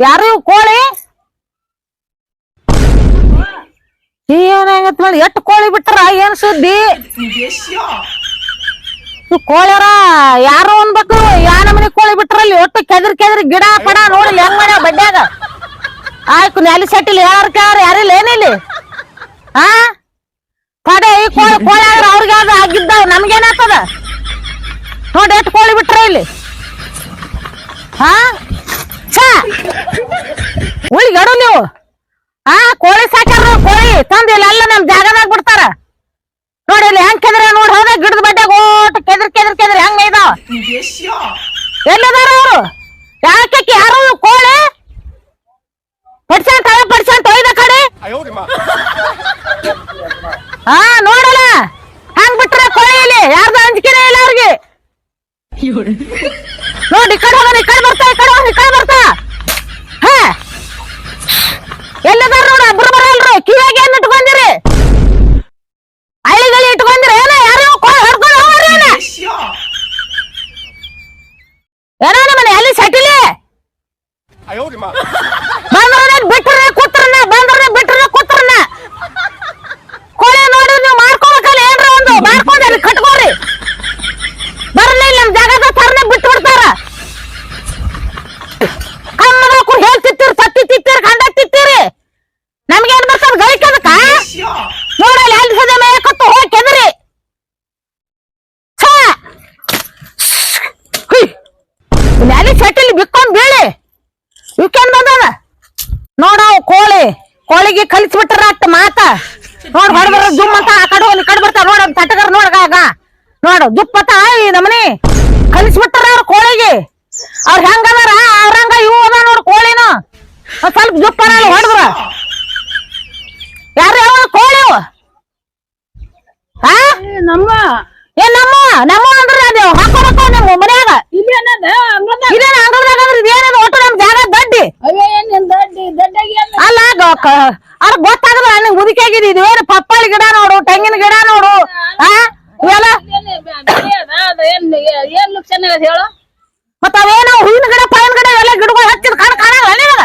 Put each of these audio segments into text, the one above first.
ಯಾರು? ಕೋಳಿ? ಏನಾಗತ್ ನೋಡಿ? ಎಷ್ಟು ಕೋಳಿ ಬಿಟ್ಟರ ಏನ್ ಸುದ್ದಿ? ಕೋಳಿಯರ ಯಾರು ಅನ್ಬೇಕು ಯಾ ನಮನಿ ಕೋಳಿ ಬಿಟ್ರಲ್ಲಿ ಒಟ್ಟು ಕೆದ್ರಿ ಕೆದ್ರಿ ಗಿಡ ಪಡ ನೋಡಿಲ್ಲ ಹೆಂಗ್ ಮಾಡ್ಯಾವ ಬಡ್ಡ್ಯಾಗ ಆಯ್ಕು ನೆಲ ಸಟ್ಟಿಲ್ ಯಾರು ಕೇಳ ಯಾರಿಲ್ಲ, ಏನಿಲ್ಲ. ಹಾ ಪಡೆ, ಈ ಕೋಳಿ ಕೋಳಿ ಆದ್ರೆ ಅವ್ರಿಗೆ ಅದು ಆಗಿದ್ದಾವ ನಮ್ಗೇನಾಗ್ತದ ನೋಡಿ ಎಷ್ಟು ಕೋಳಿ ಬಿಟ್ರ ಇಲ್ಲಿ? ಹಾ ಛಾ! ಉಳಿಗೆ ಎಡು ನೀವು. ಆ ಕೋಳಿ ಸಾಕ್ಯಾರ ಕೋಳಿ. ತಂದು ಇಲ್ಲ ಎಲ್ಲ ನಮ್ ಜಾಗದಾಗ ಬಿಡ್ತಾರ. ನೋಡಿ ಇಲ್ಲಿ ಹೆಂಗ್ ಕೆದ್ರ ನೋಡಿ ಹೋದ ಗಿಡದ ಬಡ್ಡೆ ಓಟ್ ಕೆದ್ರ ಕೆದ್ರ ಕೆದ್ರ ಹೆಂಗ ಇದಾವ ಎಲ್ಲಿದಾರ ಹಾ? ನಮ್ಮ. ಏ ನಮ್ಮ ನಮ್ಮ ಅಂದ್ರೆ ಅದು ಹಾಕೋಬೇಕು ನಿಮ್ಮ ಮನ್ಯಾಗ. ಇದೇನದ ಅಂಗದ ಇದೇನ ಅಂಗಡ್ದಾಗ ಅಂದ್ರೆ ಇದೇನದು ಒಟ್ಟು ನಮ್ ಜಾಗ ದಡ್ಡಿ. ಅಯ್ಯೋ ನಿನ್ ದಡ್ಡಿ? ದಡ್ಡಾಗಿ ಅಲ್ಲ ಅದ್ ಗೊತ್ತಾಗದ ನನಗೆ ಮುದುಕಾಗಿದೆ ಇದು. ಏನು ಪಪ್ಪಾಳಿ ಗಿಡ ನೋಡು ತೆಂಗಿನ ಗಿಡ ನೋಡು. ಆ ಇವೆಲ್ಲ? ಏನ್ ಅದ ಹೇಳು? ಮತ್ತ ಅವೇನೋ ಹೂವಿನ ಗಿಡ ಪಾಯಿನ ಗಿಡ ಎಲ್ಲ ಗಿಡಗಳು ಹಚ್ಚಿದ ಕಾಣ ಕಾಣಲ್ಲ ನಿನಗ?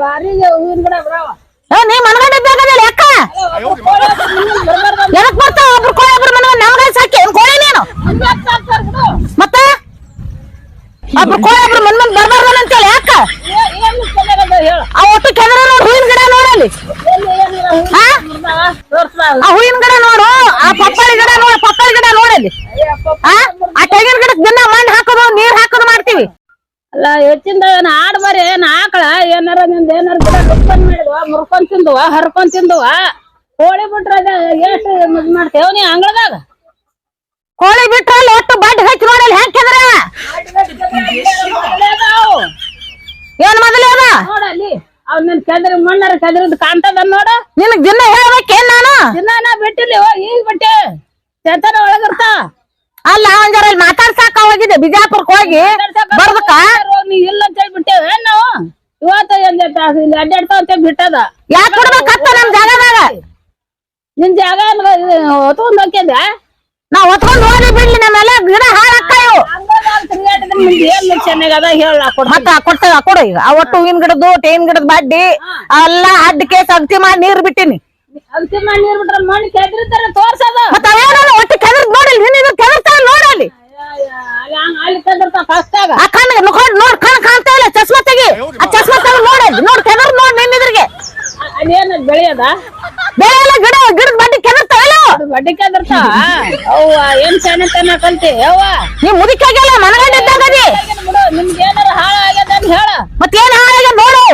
ಬಾರಿ ಹೂವಿನ ಗಿಡ ಬರಾವ ನೀ ಯಾಕ ಎದಕ್ ಬರ್ತಾವ? ಒಬ್ರು ಕೋಳಿ, ಒಬ್ರು ಮನೆ ನಮ್ಗೆ ಸಾಕಿ ಕೋಳಿ ನೀನು? ಮತ್ತ? ಒಬ್ರು ಕೋಳಿ, ಒಬ್ರು ಮನ್ ಮನ್ ಬರ್ಬಾರ್ದಲ್ಲ ಅಂತೇಳಿ, ಯಾಕ? ಆ ಒಟ್ಟು ಕೆದರ ನೋಡು, ಹೂವಿನ ಗಿಡ ನೋಡಲ್ಲಿ? ಆ ಹೂವಿನ ಗಿಡ ನೋಡು. ಆ ಪಪ್ಪಾಳಿ ಗಿಡ ನೋಡು, ಪಪ್ಪಾಳಿ ಗಿಡ ನೋಡಲ್ಲಿ ಆ? ತೆಂಗಿನ ಗಿಡಕ್ ದಿನ ಮಣ್ಣು ಹಾಕೋದು, ನೀರ್ ಹಾಕೋದು ಮಾಡ್ತೀವಿ. ಅಲ್ಲ ಹೆಚ್ಚಿಂದ ಏನ್ ಆಡ್ ಬರೀ ಏನ್ ಆಕಳ ಏನಾರ ನಿಂದ ಏನಾರ ಗಿಡ ಕುತ್ಕೊಂಡ್ ಮಾಡಿದ್ವ ಮುರ್ಕೊಂಡ್ ತಿಂದುವ ಹರ್ಕೊಂಡ್ ತಿಂದುವ? ಕೋಳಿ ಬಿಟ್ರ ಎಷ್ಟು ಇದ್ ಮಾಡ್ತೇವ ನೀ ಅಂಗಳದಾಗ? ಕೋಳಿ ಬಿಟ್ರ ಅಲ್ಲಿ ಒಟ್ಟು ಬಡ್ ಹಚ್ಚಿ ನೋಡಿ ಹಾಕಿದ್ರ ಏನ್ ಮೊದಲೇ ನೋಡಲ್ಲಿ ಅವ್ ನಿನ್ ಕೆದ್ರಿ ಮಣ್ಣಾರ ಕೆದ್ರಿದ್ ಕಾಣ್ತದ ನೋಡ. ನಿನ್ ದಿನ ಹೇಳ್ಬೇಕೇನ್ ನಾನು? ದಿನಾನ ಬಿಟ್ಟಿಲ್ಲ ಓ ಈಗ ಬಿಟ್ಟೆ. ಚೇತನ ಒಳಗಿರ್ತ. ಅಲ್ಲ ಹಂಗಾರ ಇಲ್ಲಿ ಮಾತಾಡ್ಸಾಕ ಹೋಗಿದ್ದೆ ಬಿಜಾಪುರಕ್ ಹೋಗಿ ಬರ್ಬೇಕ? ನೀ ಇಲ್ಲ ಅಂತ ಹೇಳಿ ಬಿಟ್ಟೇವ ಏನ್ ನಾವು? ಇವತ್ತ ಇಲ್ಲಿ ಅಡ್ಡಾಡ್ತಾವ ಅಂತ ಬಿಟ್ಟದ ಯಾಕೆ ಕೊಡ್ಬೇಕತ್ತ ನಮ್ ಜಾಗದಾಗ? ನಿನ್ ಜಾಗ ಹೊತ್ಕೊಂಡ್ ಹೋಗ್ಯದ ನಾ ಹೊತ್ಕೊಂಡ್ ಹೋಗಿ ಬಿಡ್ಲಿ ನಮ್ಮೆಲ್ಲ ಗಿಡ ಹಾಳಾಕ್ಕಾಯವು ಕೊಡ್ತೇವ ಕೊಡು ಈಗ. ಆ ಒಟ್ಟು ಹೂವಿನ ಗಿಡದ್ದು ಟೇನ್ ಗಿಡದ ಬಡ್ಡಿ ಎಲ್ಲ ಅಡ್ಡಕ್ಕೆ ಸಗ್ತಿ ಮಾಡಿ ನೀರ್ ಬಿಟ್ಟಿನಿ. ಅಂತಿಮ ನೀರ್ ಬಿಟ್ರ ಮಣ್ಣು ಕೆದ್ರಿತಾರ ತೋರ್ಸದ. ಮತ್ತ ಅವೇನಲ್ಲ ಒಟ್ಟು ಕೆದರ್ ನೋಡಿಲ್ ನಿನ್ನ ಕೆದರ್ತಾವ ನೋಡಲ್ಲಿ ಅಲ್ಲಿ ಹಂಗ್ ಅಲ್ಲಿ ಕೆದ್ರತಾವ ಕಷ್ಟಾಗ ಆ ಕಣ್ಣಿಗೆ ನೋಡ್ ನೋಡ್ ಕಣ್ ಕಾಣ್ತಾ ಇಲ್ಲ ಚಸ್ಮಾ ತೆಗಿ ಆ ಚಸ್ಮಾ ತೆಗಿ ನೋಡಲ್ಲಿ ನೋಡ್ ಕೆದರ್ ನೋಡ್ ನಿನ್ನಿದ್ರಿಗೆ ಬೇರೆ ಎಲ್ಲ ಗಿಡ ಗಿಡದ ಬಡ್ಡಿ ಕೆದರ್ತಾವಲ್ಲ ಅದು ಬಡ್ಡಿ ಕೆದ್ರತಾವ? ಅವ್ವ ಏನ್ ಸಣ್ಣತನ ಕಲ್ತಿ? ಅವ್ವ. ನೀ ಮುದುಕಾಗೆಲ್ಲ ಬಿಡು ನಿಮ್ಗೆ ಏನಾರ ಹಾಳ ಆಗ್ಯದ ಅಂತ ಹೇಳ. ಮತ್ತೇನ್ ಹಾಳಾಗ ನೋಡು.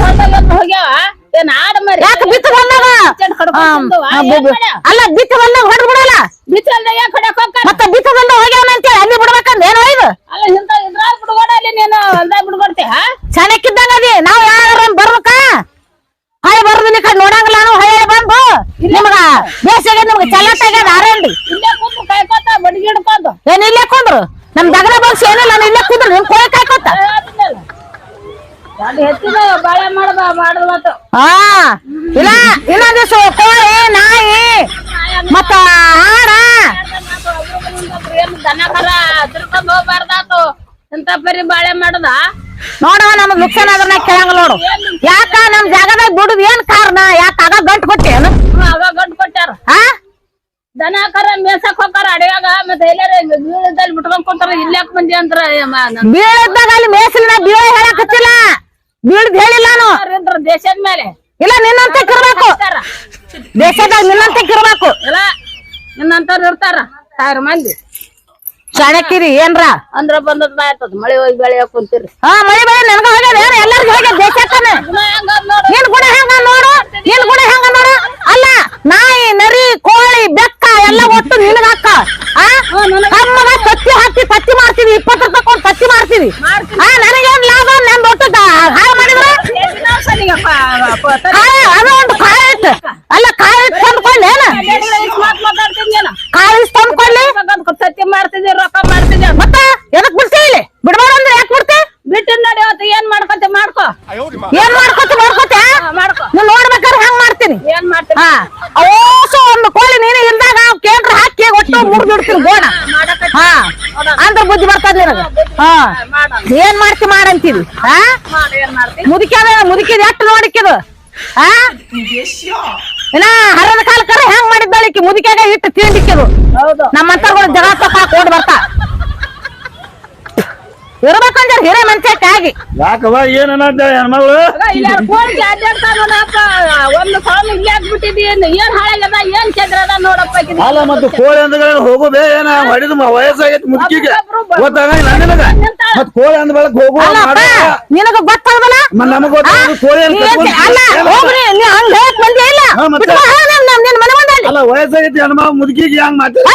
ಹೊಲ್ದಾಗ ಹೋಗ್ಯಾವ? ಏನ್ ಆಡ ಮರಿ ಯಾಕೆ ಬಿತ್ತು ಬಂದಾಗ ಏನ್? ಅಲ್ಲ ಬಿತ್ತು ಬಂದಾಗ ಹೊಡೆದ್ ಬಿಡಲ್ಲ. ಬಿಚ್ಚಲ್ದಾಗ ಯಾಕೆ? ಮತ್ತೆ ಬಿತ್ತು ಬಂದ ಹೋಗ್ಯಾವನ ಅಂತೇಳಿ ಅಲ್ಲಿ ಬಿಡ್ಬೇಕಂದ ಏನೋ ಇದು ಅಲ್ಲ ಇಂತ ಇದ್ರಾಗ ಬಿಡ್ಬೇಡ ಅಲ್ಲಿ ನೀನು ಹೊಲ್ದಾಗ ಬಿಡ್ಬರ್ತಿ ಹಾ ಸಣ್ಣಕ್ಕಿದ್ದಂಗ ಅದಿ ನಾವ್ ಯಾರ ಬರ್ಬೇಕ ಹಳೆ ಬರೋದಿಲ್ಲ ಈ ಕಡೆ ನೋಡಂಗಿಲ್ಲ ನಾವು ಹಳೆ ಬಂದು ನಿಮ್ಗ ಬೇಸಿಗೆ ನಿಮ್ಗೆ ಚಲಟ್ ಆಗ್ಯದ ಆರೇಳ್ರಿ ಇಲ್ಲೇ ಕೂತು ಕಾಯ್ಕೋತ ಬಡ್ಗಿ ಹಿಡ್ಕೊಂಡು ಏನ್ ಇಲ್ಲೇ ಕುಂದ್ರು ನಮ್ ದಗದ ಬಾಕ್ಸ್ ಏನಿಲ್ಲ ನಾನು ಇಲ್ಲೇ ಕುಂದ್ರು ನಿಮ್ ಕೋಳಿ ಕಾಯ್ಕೋತ ಅದು ಹೆಚ್ಚಿನ ಬಾಳೆ ಮಾಡಬ ಮಾಡಲ್ವತ್ತು ಹಾ ಇಲ್ಲ ಇನ್ನೊಂದ್ ದಿವ್ಸ ಕೋಳಿ ನಾಯಿ ಮತ್ತ ಹಾಡ ಏನು ದನ ಕರ ತಿರ್ಕೊಂಡ್ ಹೋಗ್ಬಾರ್ದಾತು. ಇಂತ ಬರಿ ಬಾಳೆ ಮಾಡದ? ನೋಡವ ನಮ್ಗ್ ನುಕ್ಸಾನ್ ಅದ್ರ ಕೇಳಂಗ ನೋಡು. ಯಾಕ ನಮ್ ಜಾಗದಾಗ ದುಡ್ದು ಏನ್ ಕಾರಣ? ಯಾಕ ಆಗ ಗಂಟ್ ಕೊಟ್ಟೇನು? ಆಗ ಗಂಟ್ ಕೊಟ್ಟಾರ ಹಾ ದನ ಕರ ಮೇಸಕ್ ಹೋಗಾರ ಅಡಿಯಾಗ ಮತ್ತೆ ಎಲ್ಲಾರ ಬೀಳದಲ್ಲಿ ಬಿಟ್ಕೊಂಡ್ ಕೊಡ್ತಾರ ಇಲ್ಲಾಕ್ ಬಂದಿ ಅಂದ್ರ ಬೀಳದಾಗ ಅಲ್ಲಿ ಮೇಸಲಿನ ಬೀಳ ಹೇಳಕತ್ತಿಲ್ಲ ಬೀಳ್ದ್ ಹೇಳಿಲ್ಲ ನಾನು. ದೇಶದ ಮೇಲೆ? ಇಲ್ಲ ನಿನ್ನಂತ ಇರ್ತಾರ. ದೇಶದಾಗ ನಿನ್ನಂತ ಇರ್ಬೇಕು ಇಲ್ಲ ನಿನ್ನಂತ ಇರ್ತಾರ. ಸಾವಿರ ಮಂದಿ. ಚಾಣಕ್ಯರಿ ಏನ್ರ? ಅಂದ್ರ ಬಂದದ್ ಮಾಯ್ತದ ಮಳೆ ಹೋಗಿ ಬೆಳೆ ಕುಂತೀರಿ. ಹಾ ಮಳೆ ಬೆಳೆ ನನ್ಗ ಹೋಗ್ಯದ ಎಲ್ಲಾರ್ಗು ಹೋಗ್ಯದ ದೇಶಕ್ಕನೆ ನಿನ್ ಗುಣ ಹೆಂಗ ನೋಡು? ನಿನ್ ಗುಣ ಹೆಂಗ ನೋಡು? ಅಲ್ಲ ನಾಯಿ ನರಿ ಕೋಳಿ ಬೆಕ್ಕ ಎಲ್ಲ ಒಟ್ಟು ನಿನಗ ಹಾಕ. ಕಮ್ಮಗ ತತ್ತಿ ಹಾಕಿ ತತ್ತಿ ಮಾಡ್ತೀವಿ ಇಪ್ಪತ್ತು ರೂಪಾಯಿ ಕೊಟ್ಟು ತತ್ತಿ ಮಾಡ್ತೀವಿ ಹಾ ನನಗೇನ್ ಲಾಭ? ಹಾ. ಮಾಡ ಏನ್ ಮಾಡ್ತಿ ಮಾಡಂತೀವಿ ಹಾ? ಮುದುಕ್ಯಾದ ಮುದುಕಿದ ಎಷ್ಟು ನೋಡಿಕ್ಕಿದು ಹಾ? ಇನ್ನ ಹರದ ಕಾಲ ಕರೆ ಹೆಂಗ್ ಮಾಡಿದ್ದಾಳಿಕಿ ಮುದುಕ್ಯಾಗ ಇಟ್ಟು ತಿಂಡಿಕ್ಕಿದು ಹೌದು. ನಮ್ಮಂತರ್ಗಳು ಜಗ ತಪ್ಪ ಓಡ್ ಬರ್ತಾ. ಇರ್ಬೇಕಂದ್ರೆ ಹಿರೇ ಮನ್ಸಕ್ಕಾಗಿ ಯಾಕವ ಏನ್ ಅನ್ನತ್ತ ಹೆಣ್ಮಗಳು ಒಂದು ಇಲ್ಲೇ ಏನ್ ಹಾಳಾಗ್ಯದ ನೋಡಪ್ಪ. ಅಲ್ಲ ಮತ್ತೆ ಕೋಳಿ ಅಂದ ಹೋಗುದೇ ಏನ? ಹೊಡಿದು ವಯಸ್ಸಾಗೈತಿ ಮುದುಕಿಗೆ ಗೊತ್ತಾಗಂಗಿಲ್ಲ ನಿನಗ? ಮತ್ ಕೋಳಿ ಅಂದ ಬೆಳಕ್ ಹೋಗು ಅಲ್ಲಪ್ಪ ನಿನಗ ಗೊತ್ತಾಗಲ್ಲ? ನಮಗ ಗೊತ್ತಾಗ ಕೋಳಿ ಅಂತ. ಅಲ್ಲ ವಯಸ್ಸಾಗೈತಿ ಹೆಣ್ಮ ಮುದುಕಿಗೆ ಹೆಂಗ್ ಮಾತಾಡ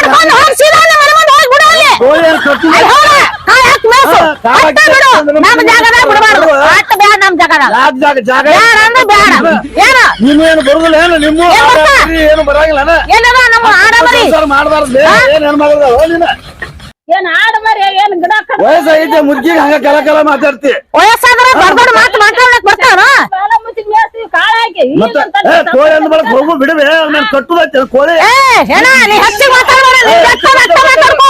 ಕರ್ಕೊಂಡ್ ಹೋಗ್ ಸೀದಾ ನಿನ್ ಮನೆ ಮುಂದೆ ಹೋಗ್ ಬಿಡು ಅಲ್ಲಿ. ಕೋಳಿ ಏನ್ ಕಟ್ಟು ಅಲ್ಲಿ ಹೋಗ, ಕಾಲ್ ಹಾಕ್ ಮೇಯ್ಸು. ಹಾ, ಕಾಲ್ ಹಾಕಿ ಅಷ್ಟೇ ಬಿಡು. ಅಂದ್ರೆ ನಮ್ ಜಾಗದಾಗ ಬಿಡ್ಬಾರ್ದು. ಬಿಡು. ಅಷ್ಟ್ ಬ್ಯಾಡ ನಮ್ ಜಾಗದಾಗ. ಯಾಕ್ ಜಾಗ ಜಾಗ ಬ್ಯಾಡ ಅಂದ್ರೆ ಬ್ಯಾಡ. ಏನು? ನಿಮ್ಮ ಏನು ಬರುದಿಲ್ಲ ಏನು ನಿಮ್ಮ ಏನು ಬರಂಗಿಲ್ಲ? ಮಾಡಬಾರ್ದು ಏನ್ ಹೆಣ್ಮಗಳು ನೀನ ಏನ್ ಆಡ ಮರಿ ಏನ್ ಗಿಡ ವಯಸ್ಸಾಗೈತಿ ಹಂಗ ಕಲ ಕಲ ಮಾತಾಡ್ತಿ ವಯಸ್ಸಾದ್ರೆ ದೊಡ್ಡ ಮಾತು ಮುಚ್ಚಿ ಮೇಸ್ತೀವಿ ಕಾಳ ಅಂದ ಬಳಕ ಹೋಗು ಬಿಡುವೆ ನಾನು ಕಟ್ಟುದೈತೆ ಕೋಳಿ ಏ ಏನ ನೀ ಮಾತಾಡ್ಬೇಡ ಮಾತಾಡ್ಕೋ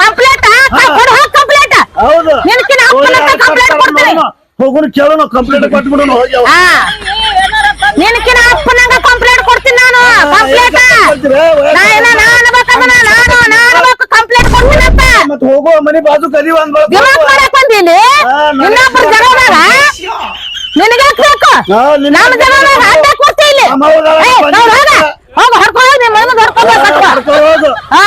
ಕಂಪ್ಲೇಂಟ್ ಕೊಡು ಹೋಗ್ ಕಂಪ್ಲೇಂಟ್ ಹೌದು. ನಿನಕಿನ ಅಪ್ಪನ ಕಂಪ್ಲೇಂಟ್ ಕೊಡ್ತೀನಿ ನೋಡು. ಹೋಗುನು ಕೇಳೋನು ಕಂಪ್ಲೇಂಟ್ ಕೊಟ್ಬಿಡು ಹೋಗಿ ಅವ. ಹಾ ಏನಾರ ತಂದ್ ನಿನಕಿನ ಅಪ್ಪನಂಗ ಕಂಪ್ಲೇಂಟ್ ಕೊಡ್ತೀನಿ ನಾನು ಕಂಪ್ಲೇಂಟ್ ಕೊಡ್ತೀರಿ? ನಾ ಏನ ನಾ ಅನ್ಬೇಕಂದ್ರ ನಾನು ನಾ ಅನ್ಬೇಕು ಕಂಪ್ಲೇಂಟ್ ಕೊಡ್ತೀನಪ್ಪ. ಮತ್ತೆ ಹೋಗೋ ಮನಿ ಬಾಜು ಕರಿ ಒಂದ್ ದಿಮಾಕ್ ಮಾಡಕ್ ಬಂದಿಲ್ಲಿ? ನಾನು- ನಿನಗೆ ಬೇಕು? ನಾನು ಜನ ಅಡ್ಡ ಕೊಡ್ತಿ ಇಲ್ಲಿ. ಹೋಗ. ಹೋಗ ಹೋಗ್ ನಿಮ್ಮ ಮಗನ ಹೊಡ್ಕೊ ಕಟ್ಕೊ. ಹಾ.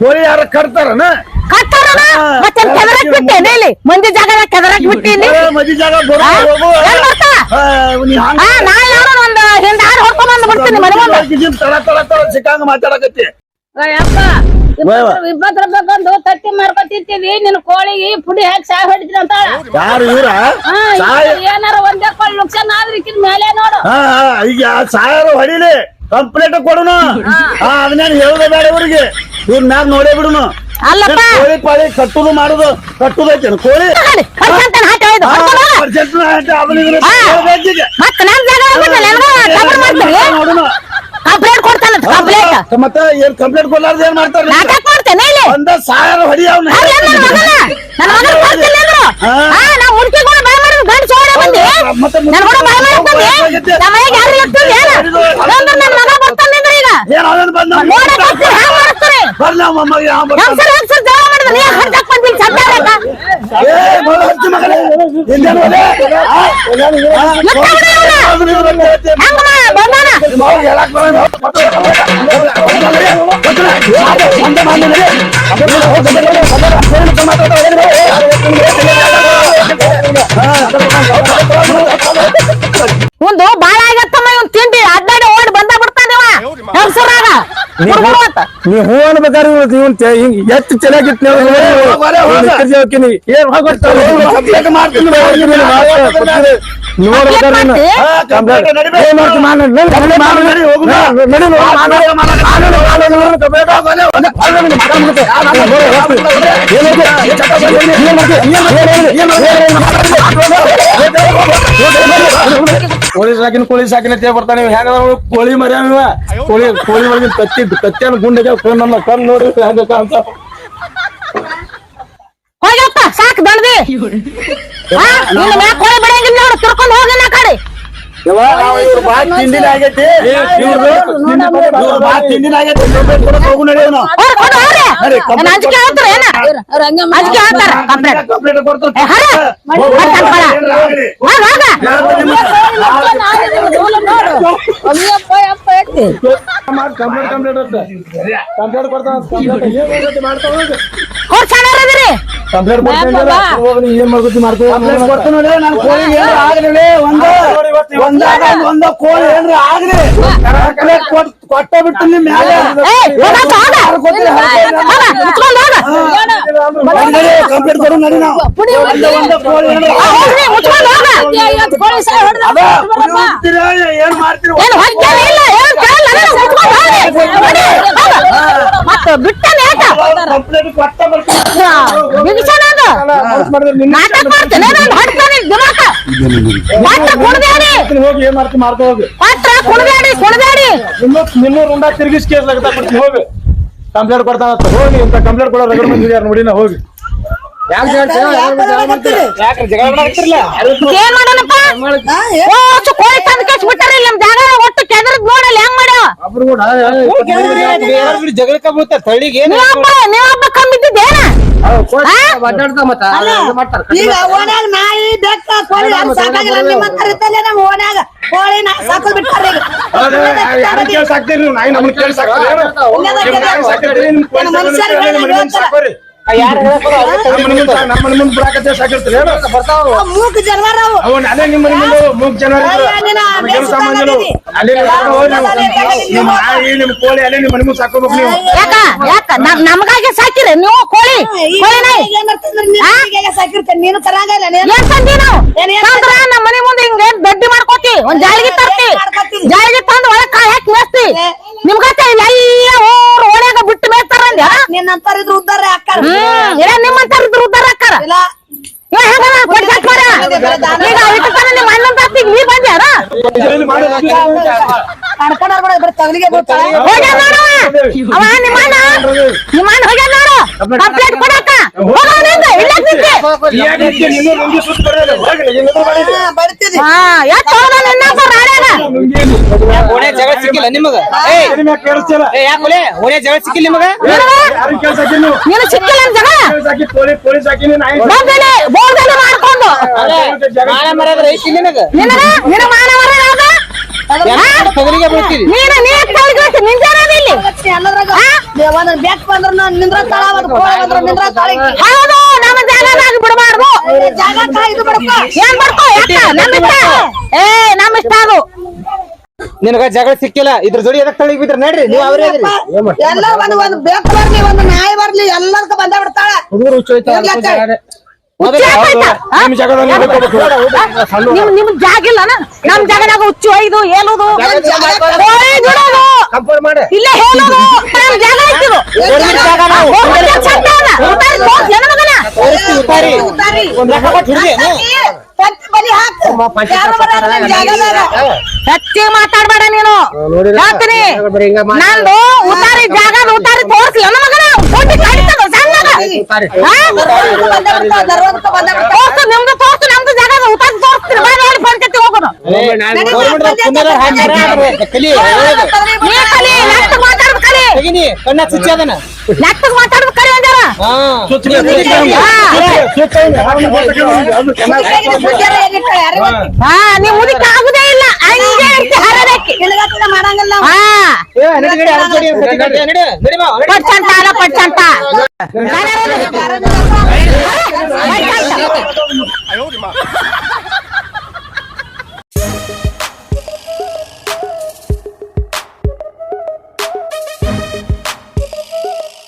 ಕೋಳಿ ಯಾರ ಕಟ್ತಾರನ? ಕಟ್ಟಾರಣ ಮತ್ತೆ ಕೆದರಕ್ ಬಿಟ್ಟೇನೆ ಇಲ್ಲಿ. ಮಂದಿ ಜಾಗ ಕೆದರಕ್ ಬಿಟ್ಟಿನಿ ಮದಿ ಜಾಗ ಬರೋ ಹಾ? ಹೋಗು. ಹಾ ನಾ ಯಾರೋ ಒಂದು ಹಿಂದ ಆರು ಹೊಡ್ಕೊಂಡ್ ಬಂದು ಬಿಡ್ತೀನಿ ಮನೆ ಮುಂದೆ. ಜಿಮ್ ತಳ ತಳ ತಳ ಸಿಕ್ಕಂಗ ಮಾತಾಡಕತ್ತಿ. ಅಯ್ಯಪ್ಪ ವಯವ. ಇಬ್ಬತ್ರ ಬೇಕಂದು ತತ್ತಿ ಮಾರ್ಕೊತಿರ್ತೀವಿ ನಿನ್ ಕೋಳಿಗೆ ಪುಡಿ ಹಾಕಿ ಸಾಯ್ ಹೊಡಿತೀನಿ ಅಂತ ಯಾರು ಇವ್ರ? ಏನಾರ ಒಂದೇ ಕೊಳ್ಳ ನುಕ್ಸಾನ್ ಆದ್ರೆ ಇಕ್ಕಿನ ಮೇಲೆ ನೋಡು. ಈಗ ಸಾಯರು ಹೊಡಿಲಿ. ಕಂಪ್ಲೇಂಟ್ ಕೊಡೋಣ ಅದನ್ನ ಹೇಳುದ ಬೇಡ ಇವ್ರಿಗೆ ಇವ್ರ ಮ್ಯಾಗ ನೋಡೇ ಬಿಡುನು ಅಲ್ಲಪ್ಪ ಕೋಳಿ ಪಾಳಿ ಕಟ್ಟುದು ಮಾಡುದು ಕಟ್ಟುದೈತೇನು ಕೋಳಿ. ಮತ್ತ್ ಏನ್ ಕಂಪ್ಲೇಂಟ್ ಕೊಡ್ಲಾರ್ದ ಏನ್ ಮಾಡ್ತಾರ ಒಂದ ಸಾವಿರ ಹೊಡಿ ಅವ್ನ ಗಂಡ ಸೋಡೆ ಬಂದಿ ನನ್ ಕೂಡ ಬಾಯ್ ಮಾಡ್ಕೊಂಡಿ ನಮ್ಮ ಮನೆಗೆ ಯಾರು ಅಂದ್ರೆ ನನ್ನ ಮಗ ಬರ್ತಾನೆ ಅಂದ್ರೆ ಈಗ ಬಂದ ನೋಡಕ್ ಹೋಗ್ತೀರಿ ಹ್ಯಾಂಗ್ ಮಾಡಿಸ್ತೀರಿ ಹೆಂಗ್ಸರ್ ಹೆಂಗ್ಸರ್ ಜಗಳ ಮಾಡಿದ್ರೆ ನೀ ಹಡ್ದಕ್ ಬಂದಿಲ್ಲ ಅಂತ ಬಂದಾನ ಒಂದ ಬಾಳ ಆಗತ್ತಮ್ಮ ಇವ್ನ್ ತಿಂಡಿ ಅಡ್ಡಾಡಿ ಓಡಿ ಬಂದ ಬಿಡ್ತಾನಿವ ಹೆಂಗ್ಸರಾಗ ನೀ ಹೂ ಅನ್ಬೇಕಾದ್ರೆ ಇವನ್ ಎಷ್ಟ್ ಚೆನ್ನಾಗಿತ್ತು ಏನ್ ಹೋಗ್ಬಿಡ್ತಾವ ಕೋಳಿ ಸಾಕಿನ ಕೋಳಿ ಸಾಕಿನ ತೇ ಬರ್ತಾನೆ ಹೆಂಗ ಹೆಂಗದ ಕೋಳಿ ಮರಿ ಇವ ಕೋಳಿ ಕೋಳಿ ಒಳಗಿನ ತತ್ತಿ ತತ್ತಿಯನ್ನು ಗುಂಡಿಗೆ ಕಣ್ಣನ್ನ ಕಣ್ಣು ನೋಡಿ ಹೆಂಗ ಕಾಣ್ತಾವ ಹೋಗ್ಯಪ್ಪ ಸಾಕ್ ದಣದಿ ಹಾ ನಿನ್ನ ಮ್ಯಾಗ ಕೋಳಿ ಬಿಡಂಗಿಲ್ಲ ನೋಡು ತಿರ್ಕೊಂಡು ಹೋಗಿ ನಾ ಕಡೆ ಯವ್ವ, ನಾವು ಇವ್ರು ಆಗೈತಿ ಇವ್ರು ಆಗೈತಿ ಕೊಡಕ್ ಹೋಗು ನಡೆಯೋಣ ಹೋಗ್ ಕೊಡು ಹೋಗ್ರಿ ಅಂಜಿಕೆ ಹೇಳ್ತಾರ ಏನ ಅವ್ರ್ ಹಂಗೆ ಮಾಡ್ತಾರೆ. ಅಂಜಿಕೆ ಹೇಳ್ತಾರ ಕಂಪ್ಲೇಂಟ್ ಕಂಪ್ಲೇಂಟ್ ಕೊಡ್ತಾರೆ ಏ, ಹರ. ಮಾಡ್ತಾನ್ ಕೊಡ. ಹೋಗ್ ಹೋಗ ನೋಡು ಅಯ್ಯಪ್ಪ ಯಪ್ಪ ಐತಿ ಕಂಪ್ಲೇಂಟ್ ಕಂಪ್ಲೇಂಟ್ ಅಂತ ಕಂಪ್ಲೇಂಟ್ ಕೊಡ್ತಾನ ಕಂಪ್ಲೇಂಟ್ ಏನ್ ಮಾಡ್ಕೊತಿ ಮಾಡ್ತಾವ ಅವ್ರ್ ಚೆನ್ನಾಗ್ ಇರದಿರಿ ಕಂಪ್ಲೇಂಟ್ ಕೊಡ್ತಾನ ಹೋಗ ನೀ ಏನ್ ಮಾಡ್ಕೊತಿ ಮಾಡ್ತೀವಿ ಕಂಪ್ಲೇಂಟ್ ಕೊಡ್ತೀನಿ ನೋಡಿ ನಾನು ಕೋಳಿ ಏನ್ರ ಆಗ್ಲಿ ಒಂದ ಒಂದಾಗ ಒಂದ ಕೋಳಿ ಏನ್ರ ಆಗ್ಲಿ. ಕಂಪ್ಲೇಂಟ್ ಕೊಟ್ ಕೊಟ್ಟ ಬಿಟ್ಟು ನಿಮ್ ಮ್ಯಾಲೆ. ಕಂಪ್ಲೇಂಟ್ ಕೊಡು ನಡಿ ನಾವು. ಒಂದ ಒಂದ ಕೋಳಿ ಏನ್ರ ಏನ್ ಮಾಡ್ತೀರಿ? ಏನ್ ಇಲ್ಲ ಏನ್ ಹೋಗ್ರಿ. ಹೋಗ. ಏನ್ ಹೋಗಿ ಹೋಗಿ ಕಂಪ್ಲೇಂಟ್ ಕೊಡ್ತಾನ ಅಂತ ಹೋಗಿ. ಇಂತ ಕಂಪ್ಲೇಂಟ್ ಕೊಡೋ ರಗಡ್ ಮಂದಿ ಯಾರು ನೋಡಿ ನಾ ಹೋಗಿ ಯಾಕೆ ಯಾಕೆ ಜಗಳ ಮಾಡಾಕತ್ತಿರಲ್ಲ ಏನ್ ಮಾಡೋಣಪ್ಪ? ಓ ಕೋಳಿ ತಂದ್ ಕೇಸ್ ಬಿಟ್ಟಾರ ನಮ್ ಜಾಗ ಒಟ್ಟು ಕೆದರ್ದ್ ನೋಡಲ್ಲ ಹೆಂಗ್ ಮಾಡ್ಯಾವ? ಜಗಳಕ್ಕ ಬೀಳ್ತಾರೆ ತಳಿಗೆ ಏನ್ ನೀವೊಬ್ಬ ನೀವೊಬ್ಬ ಕಮ್ಮಿದ್ದೇನ ಈಗ ಓಣ್ಯಾಗ ನಾಯಿ ಬೆಕ್ಕ ಕೋಳಿ ಯಾರು ಸಾಕಾಗಿಲ್ಲ ನಿಮ್ಮ ಕರಿತಲ್ಲೇ ನಮ್ಮ ಓಣ್ಯಾಗ ಕೋಳಿ ನಾ ಸಾಕೋದ್ ಬಿಟ್ಟಾರ ಈಗ. ಯಾರು ನಮ್ಮ? ಮೂಕ್ ಜನವಾರ ಅಲ್ಲೇ ನಿಮ್ಮ ಕೋಳಿ ಅಲ್ಲೇ ನಿಮ್ಮ ಮನೆ ಮುಂದೆ ಸಾಕೋಬೇಕು ನೀವು. ಯಾಕ ಯಾಕ ನಮಗಾಗಿ ಸಾಕಿರಿ. ನೀವು ಕೋಳಿ. ಸಾಕಿರ್ತೇನೆ ನೀನು ಏನ್ ತಂದಿ ನಾವು? ನಮ್ಮ ಮನೆ ಮುಂದೆ ಹಿಂಗ ಏನ್ ದಡ್ಡಿ ಮಾಡ್ಕೋತಿ? ಒಂದ್ ಜಾಳಿಗೆ ತರ್ತಿ. ಜಾಳಿಗೆ ತಂದು ಒಳಗ್ ಕಾಯಿ ಹಾಕಿ ಮೇಸ್ತಿ. ನಿಮ್ಗತ್ತೆ ಇಲ್ಲ ಎಲ್ಲ ನಿನ್ನಂತಾರ ಇದ್ರು ಉದ್ದಾರ ಅಕ್ಕ ಹ್ಮ್ ಇಲ್ಲ ನಿಮ್ಮಂತಾರ ಇದ್ರ ಉದ್ದಾರ ಅಕ್ಕಾರ ಇಲ್ಲ. ಇವ ಈಗ ನಿಮ್ಮ ಅಣ್ಣನ್ ತಾತಿಗ್ ನೀ ಬಂದ್ಯಾರ ಇದರಲ್ಲಿ ಮಾಡಿ ಕಡ್ಕೊಂಡಾರ ಬೇಡ ಬರೀ ತಗಲಿಗೆ ಹೋಗ್ಯಾನ ಅವ. ನಿಮ್ಮ ಅಣ್ಣ. ನಿಮ್ಮ ಅಣ್ಣ ಹೋಗ್ಯಾನ ನೋಡು. ಕಂಪ್ಲೇಂಟ್ ಕೊಡಾಕ ಜಗಳ ಸಿಕ್ಕಿಲ್ಲ ನಿಮಗ? ಓಣೆ? ಜಗಳ ಸಿಕ್ಕಿಲ್ಲ ನಿಮಗ? ಸಿಕ್ಕಿಲ್ಲ ಮಾಡ್ಕೊಂಡು. ಮಾನ ಮರ್ಯಾದ ಐತಿ ನಿನಗ? ನಿನಗ? ನಿನ್ನ ಮಾನವರ ನೀನು ನೀ ತಳಿಗೆ ನಿಂಜಾನದ ಇಲ್ಲಿ. ಎಲ್ಲದ್ರಾಗ ಒಂದ್ ಬೆಕ್ ಬಂದ್ರ ನಿಂದ್ರ ತಳ ಒಂದ್ ಕೋಳಿ ಬಂದ್ರ ನಿಂದ್ರ ತಳಿಗೆ ಹೌದು ನಮ್ಮ ಜಾಗದಾಗ ಬಿಡಬಾರ್ದು. ಜಾಗ ಕಾಯ್ದು ಬಿಡಪ್ಪ. ಏನ್ ಬರ್ಕೋ ಯಾಕ? ನಮ್ಮ ಇಷ್ಟ ಏ ನಮ್ಮ ಇಷ್ಟ ಅದು ನಿನಗ ಜಗಳ ಸಿಕ್ಕಿಲ್ಲ ಇದ್ರ ಜೋಡಿ ಎದಕ್ ತಳಿ ಬಿದ್ರ? ನೋಡ್ರಿ ನೀವ್ ಅವ್ರ ಎಲ್ಲರೂ ಎಲ್ಲ ಒಂದ್ ಒಂದ್ ಬೆಕ್ ಬರ್ಲಿ ಒಂದ್ ನಾಯಿ ಬರ್ಲಿ ಎಲ್ಲದಕ್ಕ ಬಂದ ಬಿಡ್ತಾಳ. ಹುಡುಗರು ನಿಮ್ ಜಾಗ ಇಲ್ಲನ ನಮ್ ಜಾಗದಾಗ ಹುಚ್ಚು ಒಯ್ದು. ಇಲ್ಲೇ ಹೇಳೋದು ನಮ್ ಜಾಗ ಐತಿದು ಮಾತಾಡ್ಬೇಡ ನೀನು? ಹೇಳ್ತೀನಿ. ನಂದು ಉತ್ತಾರಿ ಜಾಗ ಉತ್ತಾರಿ ತೋರಿಸ್ಲಿ ನನ್ನ ಮಗನ ನಿಮ್ದು ತೋರ್ಸು ನಮ್ದು ಜಾಗ ಉತ್ತಾರಿ ತೋರಿಸ್ತೀನಿ ಬಾ ನೋಡಿ ಹೋಗೋಣ ಹಾ ಸುತ್ತ ಮೇಲೆ ಸುತ್ತ ಮೇಲೆ. ಹಾ. ಸುತ್ತ ಮೇಲೆ. ಅವ್ನು ಗೋತಕ್ಕೆ ಒಂದು- ಒಂದು ಚೆನ್ನಾಗಿ ಮುಗ್ಯಾರ ಏನಿಟ್ಟಾಳ ಯಾರಿಗ್ ಗೊತ್ತು? ಹಾ ನೀ ಮುದಿಕ್ ಆಗುದೇ ಇಲ್ಲ ಹಂಗೆ ನಿನಗತ್ತಿನ ಮಾಡಂಗಿಲ್ಲ ನಾವು. ಹಾ ಏ,